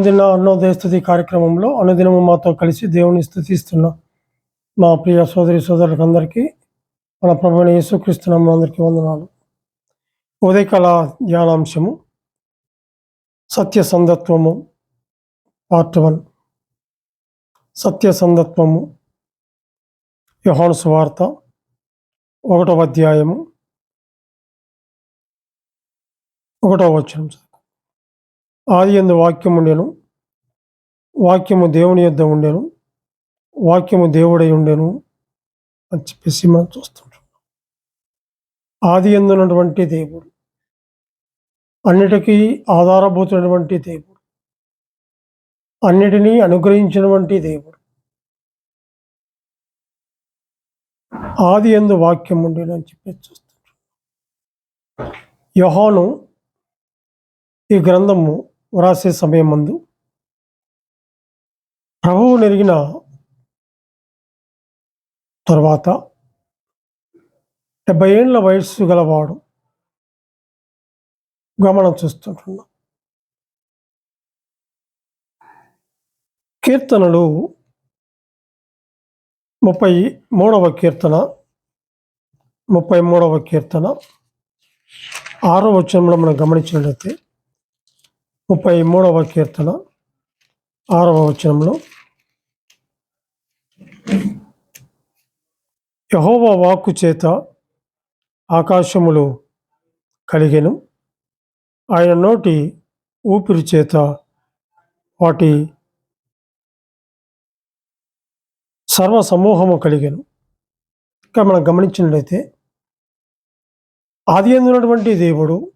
అనుదిన అన్నోదయస్థుతి కార్యక్రమంలో అనుదినము మాతో కలిసి దేవుని స్థుతిస్తున్న మా ప్రియ సోదరి సోదరులకు అందరికీ మన ప్రభుని యేసుక్రీస్తునామ అందరికీ వందనాలు. ఉదయకాల ధ్యానాంశము సత్యసంధత్వము పార్ట్ వన్. సత్య సందత్వము యోహాను సువార్త ఒకటవ అధ్యాయము ఒకటవ వచనం ఆది ఎందు వాక్యం ఉండేను. వాక్యము దేవుని యొద్ద ఉండేను. వాక్యము దేవుడై ఉండేను అని చెప్పేసి మనం చూస్తుంటాం. ఆది ఎందున్నటువంటి దేవుడు? అన్నిటికీ ఆధారభూతున్నటువంటి దేవుడు. అన్నిటినీ అనుగ్రహించినటువంటి దేవుడు. ఆది ఎందు వాక్యం ఉండేను అని చెప్పేసి చూస్తుంటాం. యోహాను ఈ గ్రంథము వ్రాసే సమయం ముందు ప్రభువు నెరిగిన తర్వాత డెబ్బై ఏళ్ళ వయస్సు గలవాడు గమనం చూస్తుంటున్నాం కీర్తనలు ముప్పై మూడవ కీర్తన ముప్పై మూడవ కీర్తన ఆరో వచనంలో మనం గమనించినట్లయితే ముప్పై మూడవ కీర్తన ఆరవ వచనంలో. యహోవ వాక్కు చేత ఆకాశములు కలిగెను. ఆయన నోటి ఊపిరి చేత వాటి సర్వ సమూహము కలిగెను. ఇంకా మనం గమనించినట్లయితే ఆది ఎందున్నటువంటి దేవుడు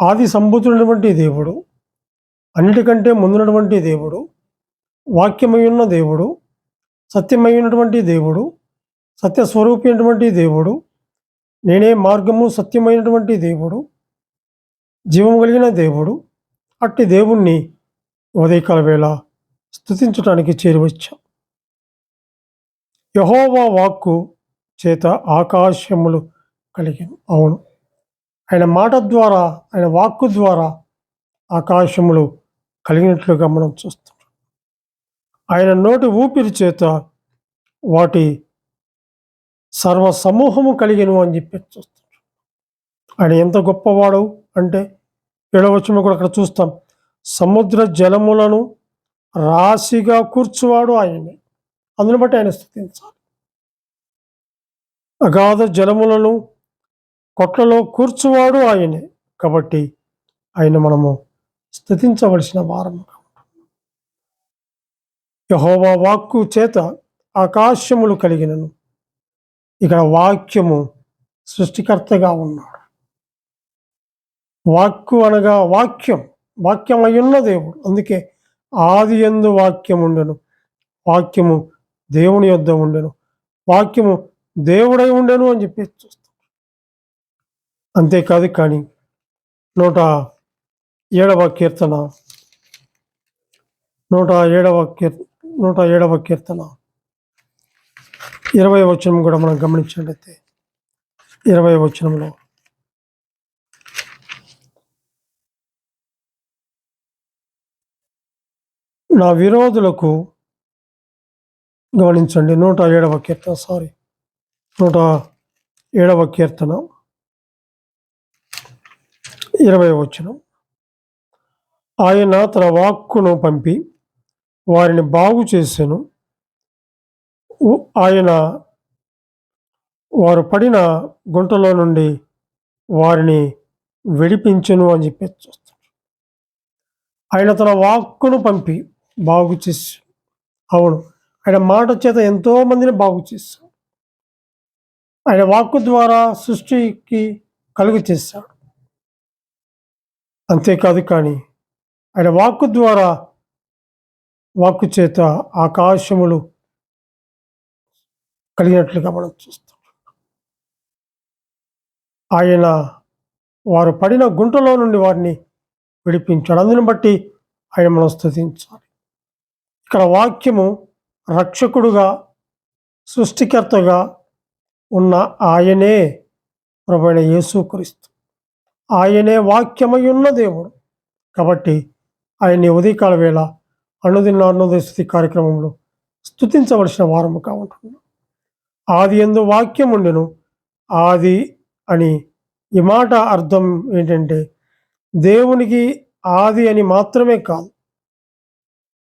ఆది సంభూతుడైనటువంటి దేవుడు అన్నిటికంటే ముందున్నటువంటి దేవుడు వాక్యమై ఉన్న దేవుడు సత్యమైనటువంటి దేవుడు సత్యస్వరూపమైనటువంటి దేవుడు నేనే మార్గము సత్యమైనటువంటి దేవుడు జీవం కలిగిన దేవుడు అట్టి దేవుణ్ణి ఉదయకాల వేళ స్థుతించడానికి చేరువచ్చా. యహోవా వాక్కు చేత ఆకాశములు కలిగాను అవును. ఆయన మాట ద్వారా ఆయన వాక్కు ద్వారా ఆకాశములు కలిగినట్లుగా మనం చూస్తాం ఆయన నోటి ఊపిరి చేత వాటి సర్వ సమూహము కలిగను అని చెప్పి చూస్తాం ఆయన ఎంత గొప్పవాడు అంటే ఏడవచనం కూడా అక్కడ చూస్తాం. సముద్ర జలములను రాశిగా కూర్చువాడు ఆయనే. అందుని బట్టి ఆయన స్థుతించాలి. అగాధ జలములను కొట్లలో కూర్చువాడు ఆయనే. కాబట్టి ఆయన మనము స్థుతించవలసిన వారము యహోవా వాక్కు చేత ఆకాశములు కలిగినను. ఇక్కడ వాక్యము సృష్టికర్తగా ఉన్నాడు. వాక్కు అనగా వాక్యం. వాక్యమయ్యున్న దేవుడు. అందుకే ఆది ఎందు వాక్యం ఉండెను. వాక్యము దేవుని యొద్ద ఉండెను. వాక్యము దేవుడై ఉండెను అని చెప్పి చూస్తాం. అంతేకాదు కానీ నూట ఏడవ కీర్తన నూట ఏడవ కీర్ నూట ఏడవ కీర్తన. ఇరవై వచనం కూడా మనం గమనించినట్లయితే ఇరవై వచనంలో. నా విరోధులకు గమనించండి నూట ఏడవ కీర్తన సారీ నూట ఏడవ కీర్తన. ఇరవై వచ్చిన ఆయన తన వాక్కును పంపి వారిని బాగు చేశాను ఆయన వారు పడిన గుంటలో నుండి వారిని విడిపించను అని చెప్పి చూస్తాడు. ఆయన తన వాక్కును పంపి బాగు చేసి అవును. ఆయన మాట చేత ఎంతోమందిని బాగు చేశాడు ఆయన వాక్కు ద్వారా సృష్టికి కలుగు చేశాడు. అంతేకాదు కానీ ఆయన వాక్కు ద్వారా వాక్కు చేత ఆకాశములు కలిగినట్లుగా మనం చూస్తాం. ఆయన వారు పడిన గుంటలో నుండి వారిని విడిపించాడు. అందుని బట్టి ఆయన మనం స్థుతించాలి. ఇక్కడ వాక్యము రక్షకుడుగా సృష్టికర్తగా ఉన్న ఆయనే ప్రభువైన యేసుక్రీస్తు. ఆయనే వాక్యమై ఉన్న దేవుడు. కాబట్టి ఆయన్ని ఉదయకాల వేళ అనుదిన్న అన్నోదయ స్థుతి కార్యక్రమంలో స్థుతించవలసిన వారము ఉంటున్నాం ఆది ఎందు వాక్యం ఉండెను ఆది అని ఈ మాట అర్థం ఏంటంటే దేవునికి ఆది అని మాత్రమే కాదు.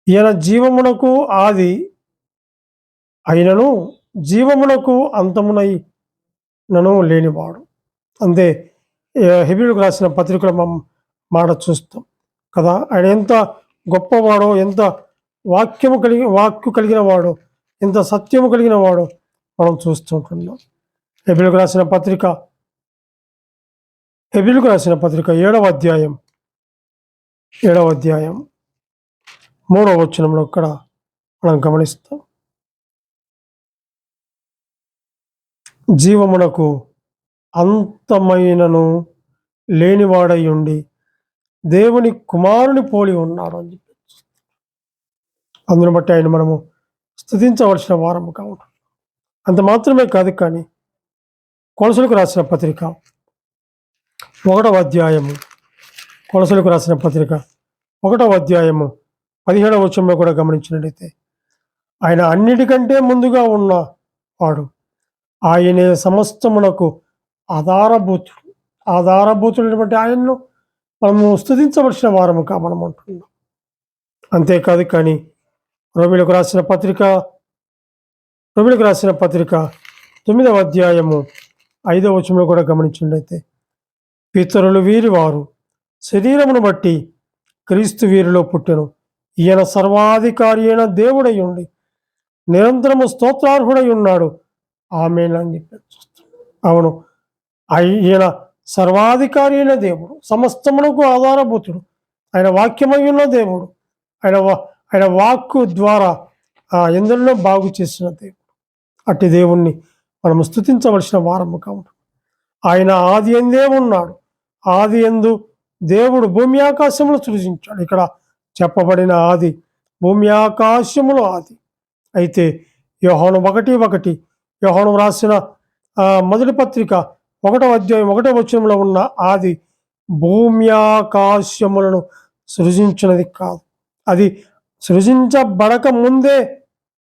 ఈయన జీవమునకు ఆది అయినను జీవమునకు అంతమునై నను లేనివాడు. అంతే హెబిలకు రాసిన పత్రికలు మనం మాట చూస్తాం కదా. ఆయన ఎంత గొప్పవాడో ఎంత వాక్యము కలిగి వాక్కు కలిగిన వాడో ఎంత సత్యము కలిగిన వాడు మనం చూస్తుంటున్నాం హెబిలకు రాసిన పత్రిక హెబిలకు రాసిన పత్రిక ఏడవ అధ్యాయం ఏడవ అధ్యాయం మూడవ వచనంలో ఇక్కడ మనం గమనిస్తాం. జీవమునకు అంతమైనను లేనివాడై ఉండి దేవుని కుమారుని పోలి ఉన్నాడు అని చెప్పి అందును బట్టి ఆయన మనము స్థుతించవలసిన వారము కావడం అంత మాత్రమే కాదు కానీ కొలసలకు రాసిన పత్రిక ఒకటవ అధ్యాయము కొలసలకు రాసిన పత్రిక ఒకటవ అధ్యాయము పదిహేడవ వచ్చంలో కూడా గమనించినట్లయితే ఆయన అన్నిటికంటే ముందుగా ఉన్న వాడు. ఆయనే సమస్తమునకు ఆధారభూతుడు. ఆధారభూతుడైనటువంటి ఆయన్ను మనము స్థుతించవలసిన వారముగా మనం అంటున్నాం అంతేకాదు కానీ రోమిలకు రాసిన పత్రిక రోమిలకు రాసిన పత్రిక తొమ్మిదవ అధ్యాయము ఐదవ వచనంలో కూడా గమనించినట్లయితే పితరులు వీరి వారు శరీరమును బట్టి క్రీస్తు వీరిలో పుట్టెను. ఈయన సర్వాధికారి అయిన దేవుడై ఉండి నిరంతరము స్తోత్రార్హుడై ఉన్నాడు. ఆమె అని చెప్పి అవును ఈయన సర్వాధికారి అయిన దేవుడు సమస్తమునకు ఆధారభూతుడు. ఆయన వాక్యమయ్యున్న దేవుడు. ఆయన వా- ఆయన వాక్కు ద్వారా ఆ ఎందరినో బాగు చేసిన దేవుడు. అట్టి దేవుణ్ణి మనము స్థుతించవలసిన వారము కావును ఆయన ఆది ఎందే ఉన్నాడు. ఆది ఎందు దేవుడు భూమి ఆకాశములు సృజించాడు. ఇక్కడ చెప్పబడిన ఆది భూమి ఆకాశములు ఆది. అయితే యోహోను ఒకటి ఒకటి యోహోను రాసిన మొదటి పత్రిక ఒకటో అధ్యాయం ఒకటో వచనంలో ఉన్న ఆది భూమ్యాకాశ్యములను సృజించినది కాదు. అది సృజించబడక ముందే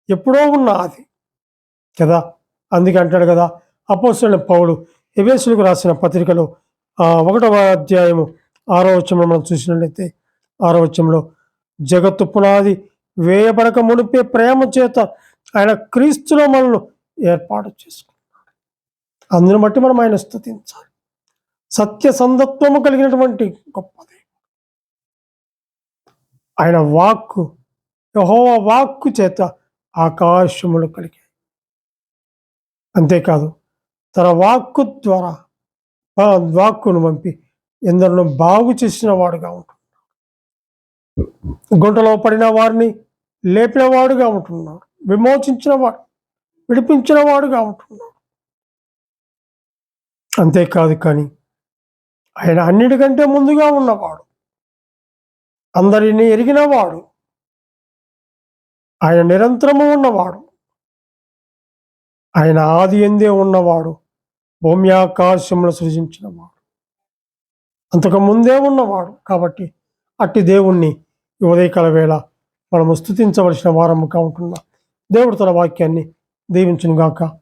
ఎప్పుడో ఉన్న ఆది కదా? అందుకే అంటాడు కదా అపోస్తున్న పౌడు ఎవేసులకు రాసిన పత్రికలో ఒకటవ అధ్యాయము ఆరో వచ్చంలో మనం చూసినట్లయితే ఆరో వచ్చంలో జగత్తు పునాది వేయబడక మునిపే ప్రేమ చేత ఆయన క్రీస్తులో మనల్ని ఏర్పాటు చేసుకున్నాడు. అందుని బట్టి మనం ఆయన స్థుతించాలి సత్య సందత్వము కలిగినటువంటి గొప్పది ఆయన వాక్కు యహోవ వాక్కు చేత ఆకాశములు కలిగాయి. అంతేకాదు తన వాక్కు ద్వారా ఆ వాక్కును పంపి ఎందరినో బాగు చేసిన వాడుగా ఉంటున్నాడు. గుంటలో పడిన వారిని లేపిన వాడుగా ఉంటున్నాడు. విమోచించిన వాడు విడిపించిన వాడుగా ఉంటున్నాడు. అంతేకాదు కానీ ఆయన అన్నిటికంటే ముందుగా ఉన్నవాడు. అందరినీ ఎరిగినవాడు. ఆయన నిరంతరము ఉన్నవాడు. ఆయన ఆది ఎందే ఉన్నవాడు. భూమి ఆకాశములు సృజించినవాడు. అంతకు ముందే ఉన్నవాడు కాబట్టి అట్టి దేవుణ్ణి ఈ ఉదయకాల వేళ మనము స్థుతించవలసిన వారముగా ఉంటున్నాం. దేవుడు తన వాక్యాన్ని దీవించునుగాక. గాక